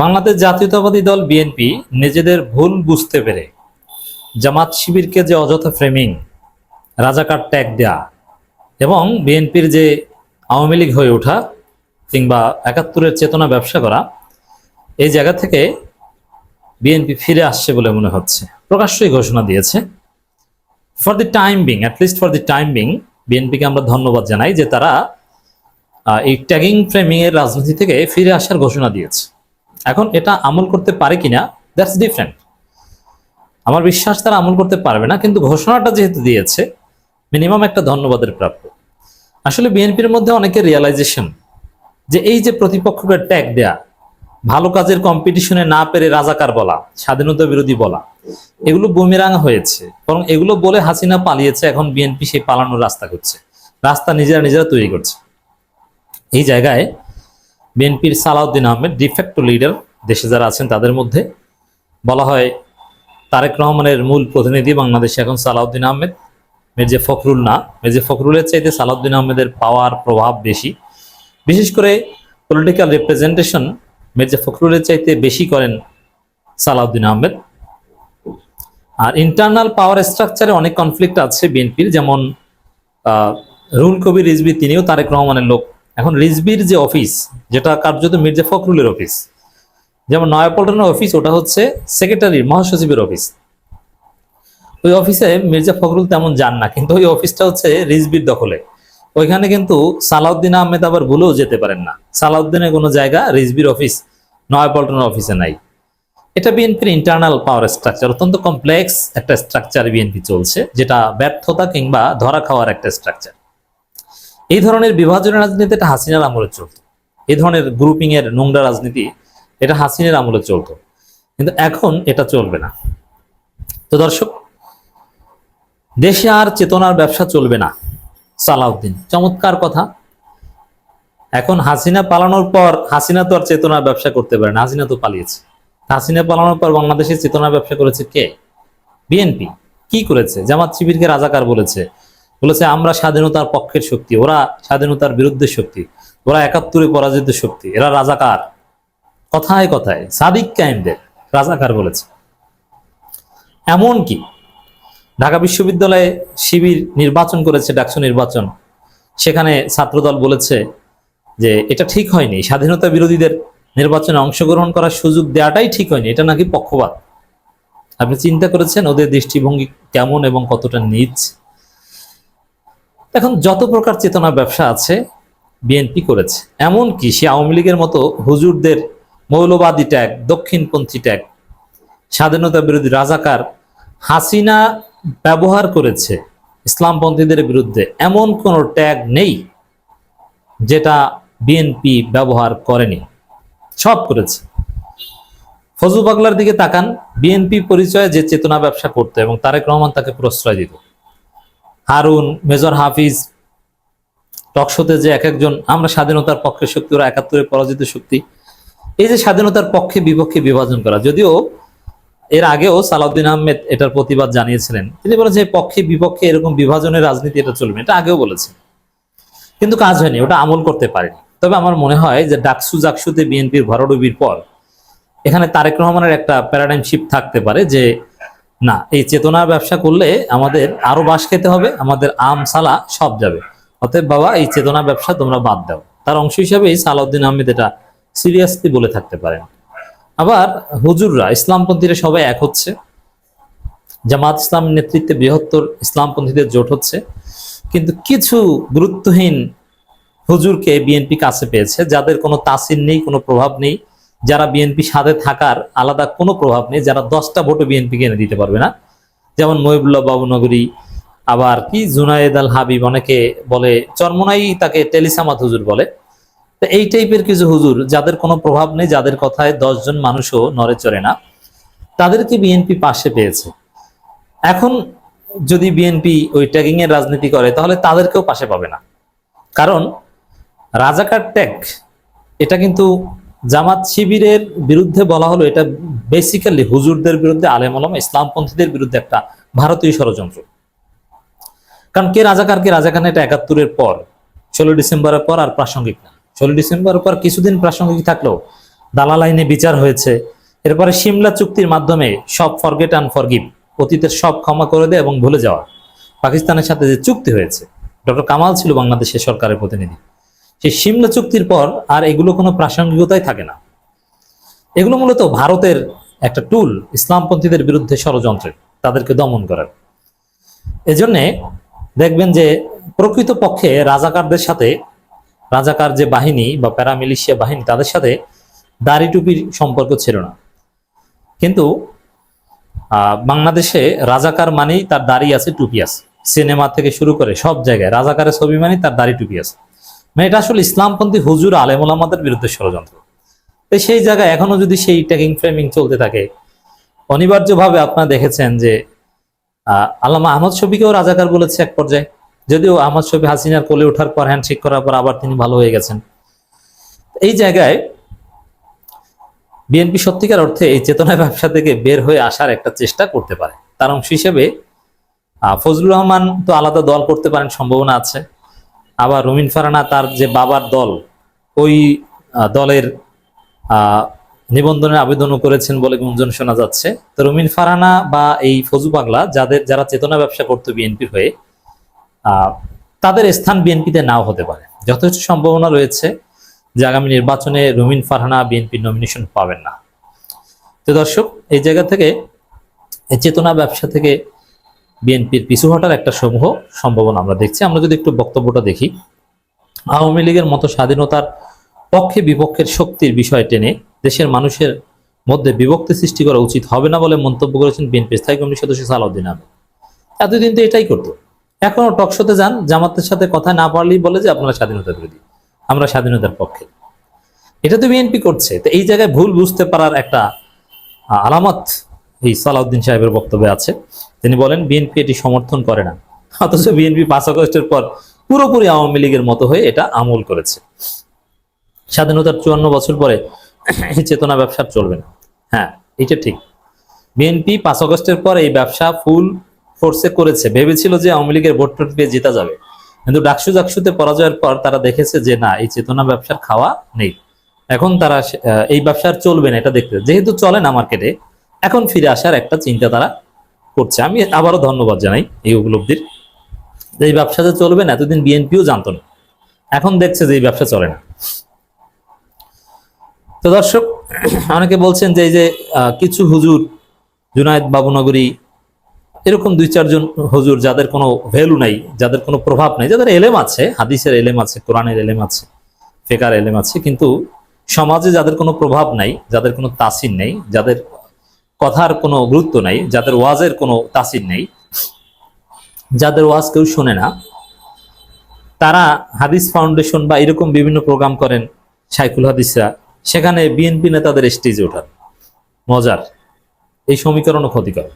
বাংলাদেশ জাতীয়তাবাদী দল বিএনপি নিজেদের ভুল বুঝতে পেরে জামাত শিবিরকে যে অযথা ফ্রেমিং রাজাকার ট্যাগ দেয়া এবং বিএনপির যে আওয়ামী লীগ হয়ে ওঠা কিংবা একাত্তরের চেতনা ব্যবসা করা, এই জায়গা থেকে বিএনপি ফিরে আসছে বলে মনে হচ্ছে। প্রকাশ্যই ঘোষণা দিয়েছে। For the time being at least for the time being বিএনপিকে আমরা ধন্যবাদ জানাই যে তারা এই ট্যাগিং ফ্রেমিং এর রাজনীতি থেকে ফিরে আসার ঘোষণা দিয়েছে। এখন এটা আমল করতে পারে কিনা দ্যাটস ডিফারেন্ট আমার বিশ্বাস তারা আমল করতে পারবে না, কিন্তু ঘোষণাটা যেহেতু দিয়েছে মিনিমাম একটা ধন্যবাদের প্রাপ্য। আসলে বিএনপির মধ্যে অনেকের রিয়েলাইজেশন যে এই যে প্রতিপক্ষকে ট্যাগ দেয়া, ভালো কাজের কম্পিটিশনে না পেরে রাজাকার বলা, স্বাধীনতা বিরোধী বলা, এগুলো বুমেরাং হয়েছে, বরং এগুলো বলে হাসিনা পালিয়েছে, এখন বিএনপি সেই পালানোর রাস্তা করছে রাস্তা নিজেরা নিজেরা তৈরি করছে। এই জায়গায় বিএনপির সালাউদ্দিন আহমেদ ডিফেক্টো লিডার দেশে যারা আছেন তাদের মধ্যে। বলা হয় তারেক রহমানের মূল প্রতিনিধি বাংলাদেশে এখন সালাউদ্দিন আহমেদ। মির্জা ফখরুল না। মির্জা ফখরুলের চাইতে সালাউদ্দিন আহমেদের পাওয়ার প্রভাব বেশি। বিশেষ করে পলিটিক্যাল রিপ্রেজেন্টেশন মির্জা ফখরুলের চাইতে বেশি করেন সালাউদ্দিন আহমেদ। আর ইন্টারনাল পাওয়ার স্ট্রাকচারে অনেক কনফ্লিক্ট আছে বিএনপির। যেমন রুল কবির রিজবি তিনিও তারেক রহমানের লোক। এখন রিজবির যে অফিস, যেটা কার্যত মির্জা ফখরুলের অফিস, যেমন নয়াপল্টনের অফিস, ওটা হচ্ছে সেক্রেটারির, মহাসচিবের অফিস। ওই অফিসে মির্জা ফখরুল তেমন যান না, কিন্তু ওই অফিসটা হচ্ছে রিজবির দখলে। ওইখানে কিন্তু সালাউদ্দিন আহমেদ আবার ভুলেও যেতে পারেন না। সালাউদ্দিনের কোনো জায়গা রিজবির অফিস, নয়াপল্টনের অফিসে নাই। এটা বিএনপির ইন্টারনাল পাওয়ার স্ট্রাকচার অত্যন্ত কমপ্লেক্স একটা স্ট্রাকচার বিএনপি চলছে, যেটা ব্যর্থতা কিংবা ধরা খাওয়ার একটা স্ট্রাকচার এই ধরনের বিভাজনের রাজনীতি এটা হাসিনার আমলে চলতো। এই ধরনের গ্রুপিং এর নোংরা রাজনীতি এটা হাসিনের আমলে চলতো। কিন্তু এখন এটা চলবে না। তো দর্শক, দেশে আর চেতনার ব্যবসা চলবে না, সালাউদ্দিন। চমৎকার কথা। এখন হাসিনা পালানোর পর হাসিনা তো আর চেতনার ব্যবসা করতে পারে না, হাসিনা তো পালিয়েছে। হাসিনা পালানোর পর বাংলাদেশের চেতনার ব্যবসা করেছে কে? বিএনপি। কি করেছে? জামাত শিবিরকে রাজাকার বলেছে। বলেছে, আমরা স্বাধীনতার পক্ষের শক্তি, ওরা স্বাধীনতার বিরুদ্ধে শক্তি, ওরা একাত্তরে পরাজিত শক্তি, এরা রাজাকার। কথায় কথায় সাদিক কায়েমদের রাজাকার বলেছে। এমন কি ঢাকা বিশ্ববিদ্যালয়ে শিবির নির্বাচন করেছে, ডাকসু নির্বাচন, সেখানে ছাত্রদল বলেছে যে, এটা ঠিক হয়নি, স্বাধীনতা বিরোধীদের নির্বাচনে অংশগ্রহণ করার সুযোগ দেওয়াটাই ঠিক হয়নি, এটা নাকি পক্ষপাত? আপনি চিন্তা করেছেন, ওদের দৃষ্টিভঙ্গি কেমন এবং কতটা নিচ? এখন যত প্রকার চেতনা ব্যবসা আছে বিএনপি করেছে। এমন কি সে আওয়ামী লীগের মতো হুজুরদের মৌলবাদী ট্যাগ দক্ষিণপন্থী ট্যাগ স্বাধীনতা বিরোধী রাজাকার হাসিনা ব্যবহার করেছে ইসলামপন্থীদের বিরুদ্ধে। এমন কোনো ট্যাগ নেই যেটা বিএনপি ব্যবহার করেনি। সব করেছে। ফজু পাগলার দিকে তাকান বিএনপি পরিচয়ে যে চেতনা ব্যবসা করতো এবং তারেক রহমান তাকে প্রশ্রয় দিত। হারুন, মেজর হাফিজ, টকশোতে যে এক একজন, আমরা স্বাধীনতার পক্ষে শক্তি, ওরা একাত্তরে পরাজিত শক্তি। এই যে স্বাধীনতার পক্ষে বিপক্ষে বিভাজন করা, যদিও এর আগেও সালাউদ্দিন আহমেদ এটার প্রতিবাদ জানিয়েছিলেন। তিনি বলেছেন পক্ষে বিপক্ষে এরকম বিভাজনের রাজনীতি এটা চলবে এটা আগেও বলেছেন। কিন্তু কাজ হয়নি, ওটা আমল করতে পারেনি। তবে আমার মনে হয় যে ডাকসু জাকসুতে বিএনপির ভরাডুবির পর, এখানে তারেক রহমানের একটা প্যারাডাইম শিফট থাকতে পারে যে না, এই চেতনার ব্যবসা করলে আমাদের আরও বাস খেতে হবে, আমাদের আম, সালা সব যাবে। অতএব বাবা, এই চেতনা ব্যবসা তোমরা বাদ দাও। তার অংশ হিসাবেই সালাউদ্দিন আহমেদ এটা সিরিয়াসলি বলে থাকতে পারেন। আবার হুজুররা, ইসলামপন্থীরা সবাই এক হচ্ছে। জামাত ইসলাম নেতৃত্বে বৃহত্তর ইসলামপন্থীদের জোট হচ্ছে। কিন্তু কিছু গুরুত্বহীন হুজুরকে বিএনপি কাছে পেয়েছে, যাদের কোনো তাসির নেই, কোনো প্রভাব নেই। যারা বিএনপি সাথে থাকার আলাদা কোনো প্রভাব নেই, যারা দশটা ভোটও বিএনপিকে এনে দিতে পারবে না। যেমন মহিবুল্লাহ বাবুনগরী, আবার কি জুনায়েদ আল হাবিব অনেকে বলে, চরমনাই তাকে টেলিসামাত হুজুর বলে। তো এই টাইপের কিছু হুজুর, যাদের কোনো প্রভাব নেই, যাদের কথায় দশজন মানুষও নড়ে চড়ে না, তাদেরকে বিএনপি পাশে পেয়েছে। এখন যদি বিএনপি ওই ট্যাগিং এর রাজনীতি করে, তাহলে তাদেরকেও পাশে পাবে না। কারণ রাজাকার ট্যাগ, এটা কিন্তু জামাত শিবিরের বিরুদ্ধে বলা হলো, এটা বেসিক্যালি হুজুরদের বিরুদ্ধে, আলেম আলম ইসলামপন্থীদের বিরুদ্ধে একটা ভারতীয় ষড়যন্ত্র। কারণ কে রাজাকার কে রাজাকার এটা একাত্তরের পর, ষোলো ডিসেম্বরের পর আর প্রাসঙ্গিক না। ষোলো ডিসেম্বরের পর কিছুদিন প্রাসঙ্গিক থাকলেও দালাল আইনে বিচার হয়েছে। এরপরে সিমলা চুক্তির মাধ্যমে সব ফরগেট অ্যান্ড ফরগিভ অতীতের সব ক্ষমা করে দেয় এবং ভুলে যাওয়া। পাকিস্তানের সাথে যে চুক্তি হয়েছে, ডক্টর কামাল ছিল বাংলাদেশের সরকারের প্রতিনিধি। সেই সিমলা চুক্তির পর আর এগুলো কোনো প্রাসঙ্গিকতাই থাকে না। এগুলো মূলত ভারতের একটা টুল ইসলামপন্থীদের বিরুদ্ধে ষড়যন্ত্রের, তাদেরকে দমন করার। এজন্যে দেখবেন যে প্রকৃত পক্ষে রাজাকারদের সাথে, রাজাকার যে বাহিনী বা প্যারামিলিশিয়া বাহিনী, তাদের সাথে দাড়ি টুপির সম্পর্ক ছিল না। কিন্তু বাংলাদেশে রাজাকার মানেই তার দাড়ি আছে, টুপি আছে। সিনেমা থেকে শুরু করে সব জায়গায় রাজাকারের ছবি মানেই তার দাড়ি টুপি আছে। মানে এটা আসলে ইসলামপন্থী হুজুর আলেমুল আমাদের বিরুদ্ধে ষড়যন্ত্র। তো সেই জায়গায় এখনও যদি সেই ট্যাগিং ফ্রেমিং চলতে থাকে, অনিবার্যভাবে আপনারা দেখেছেন যে আল্লামা আহমদ শফিকেও রাজাকার বলেছে এক পর্যায়ে, যদিও আহমদ শফি হাসিনার কোলে ওঠার পর হ্যান্ডশেক করার পর আবার তিনি ভালো হয়ে গেছেন। এই জায়গায় বিএনপি সত্যিকার অর্থে এই চেতনা ব্যবসা থেকে বের হয়ে আসার একটা চেষ্টা করতে পারে। তার অংশ হিসেবে ফজলুর রহমান তো আলাদা দল করতে পারেন সম্ভাবনা আছে। আবার রুমিন ফারানা তার যে বাবার দল, ওই দলের নিবন্ধনের আবেদনও করেছেন বলে গুঞ্জন শোনা যাচ্ছে। তো রুমিন ফারানা বা এই ফজু পাগলা যাদের, যারা চেতনা ব্যবসা করতো বিএনপির হয়ে তাদের স্থান বিএনপিতে নাও হতে পারে। যথেষ্ট সম্ভাবনা রয়েছে যে আগামী নির্বাচনে রুমিন ফারহানা বিএনপির নমিনেশন পাবেন না। তো দর্শক, এই জায়গা থেকে চেতনা ব্যবসা থেকে বিএনপির পিছু হটার একটা সমূহ সম্ভাবনা আমরা দেখছি। আমরা যদি একটু বক্তব্যটা দেখি, আওয়ামী লীগের মতো স্বাধীনতার পক্ষে বিপক্ষের শক্তির বিষয় টেনে দেশের মানুষের মধ্যে বিভক্তি সৃষ্টি করা উচিত হবে না বলে মন্তব্য করেছেন বিএনপি স্থায়ী কমিটির সদস্য সালাউদ্দিন আহমেদ। এতদিন তো এটাই করতো। এখনও টকশোতে যান, জামাতের সাথে কথা না পারলেই বলে যে আপনারা স্বাধীনতা বিরোধী, আমরা স্বাধীনতার পক্ষে। এটা তো বিএনপি করছে। তো এই জায়গায় ভুল বুঝতে পারার একটা আলামত এই সালাউদ্দিন সাহেবের বক্তব্যে আছে। তিনি বলেন বিএনপি এটি সমর্থন করে না। অথচ বিএনপি পাঁচ আগস্টের পর পুরোপুরি আওয়ামী লীগের মতো হয়ে এটা আমল করেছে। স্বাধীনতার চুয়ান্ন বছর পরে এই চেতনা ব্যবসা চলবে না। হ্যাঁ এটা ঠিক। বিএনপি পাঁচ আগস্টের পর এই ব্যবসা ফুল ফোর্সে করেছে। ভেবেছিল যে আওয়ামী লীগের ভোট টোট পেয়ে জেতা যাবে। কিন্তু ডাকসু ডাকসুতে পরাজয়ের পর তারা দেখেছে যে না, এই চেতনা ব্যবসার খাওয়া নেই। এখন তারা এই ব্যবসার চলবে না, এটা দেখতে। যেহেতু চলে না মার্কেটে, এখন ফিরে আসার একটা চিন্তা তারা করছে। আমি আবারও ধন্যবাদ জানাই এই উপলব্ধির। যে এই ব্যবসা যে চলবে না, এতদিন বিএনপিও জানতো না। এখন দেখছে যে এই ব্যবসা চলে না। তো দর্শক, অনেকে বলছেন যে এই যে কিছু হুজুর, জুনায়দ বাবুনগরী, এরকম দুই চারজন হুজুর যাদের কোনো ভ্যালু নাই, যাদের কোনো প্রভাব নাই, যাদের এলেম আছে, হাদিসের এলেম আছে, কোরআনের এলেম আছে, ফেকার এলেম আছে, কিন্তু সমাজে যাদের কোনো প্রভাব নাই, যাদের কোনো তাসির নেই, যাদের কথার কোনো গুরুত্ব নাই, যাদের ওয়াজের কোনো তাসির নেই, যাদের ওয়াজ কেউ শোনে না, তারা হাদিস ফাউন্ডেশন বা এরকম বিভিন্ন প্রোগ্রাম করেন সাইকুল হাদিসরা, সেখানে বিএনপি নেতাদের স্টেজে ওঠান মজার, এই সমীকরণও ক্ষতিকর।